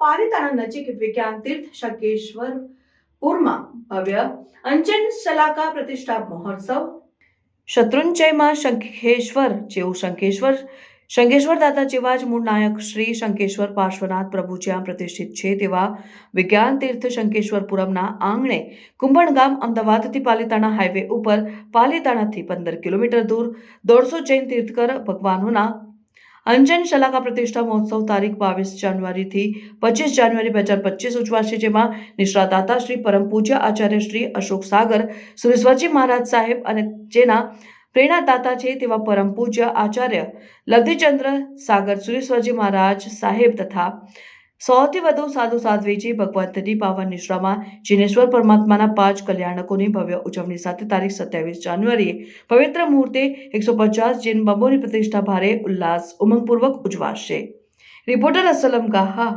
પાલીતાણા નજીક વિજ્ઞાન તીર્થ શંકેશ્વરપુરમાં ભવ્ય અંજન શલાકા પ્રતિષ્ઠા મહોત્સવ. શત્રુંજયમાં શંખેશ્વર જેવું શંખેશ્વર શંકેશ્વર દાદા જેવા જ મૂળ નાયક શ્રી શંકેશ્વર પાર્શ્વનાથ પ્રભુ જ્યાં પ્રતિષ્ઠિત છે તેવા વિજ્ઞાન તીર્થ શંકેશ્વરપુરમના આંગણે કુંભણ ગામ અમદાવાદથી પાલીતાણા હાઈવે ઉપર પાલીતાણાથી પંદર કિલોમીટર દૂર દોઢસો જૈન તીર્થકર ભગવાનોના અંજન શલાકા પ્રતિષ્ઠા મહોત્સવ તારીખ બાવીસ જાન્યુઆરીથી પચીસ જાન્યુઆરી બે હજાર પચીસ ઉજવાશે, જેમાં નિષ્ણાદાતા શ્રી પરમ પૂજ્ય આચાર્ય શ્રી અશોક સાગર સુરેશ્વરજી મહારાજ સાહેબ અને જેના પ્રેરણાદાતા છે તેવા પરમ પૂજ્ય આચાર્ય લબ્ધિચંદ્ર સાગર સુરેશ્વરજી મહારાજ સાહેબ તથા સૌથી વધુ સાધુ સાધ્વીજી ભગવંતની પાવન નિશ્રામાં જીનેશ્વર પરમાત્માના પાંચ કલ્યાણકોની ભવ્ય ઉજવણી સાથે તારીખ સત્યાવીસ જાન્યુઆરીએ પવિત્ર મુહૂર્તે એકસો પચાસ જૈન બંબોની પ્રતિષ્ઠા ભારે ઉલ્લાસ ઉમંગપૂર્વક ઉજવાશે. રિપોર્ટર અસલમ ગાહા.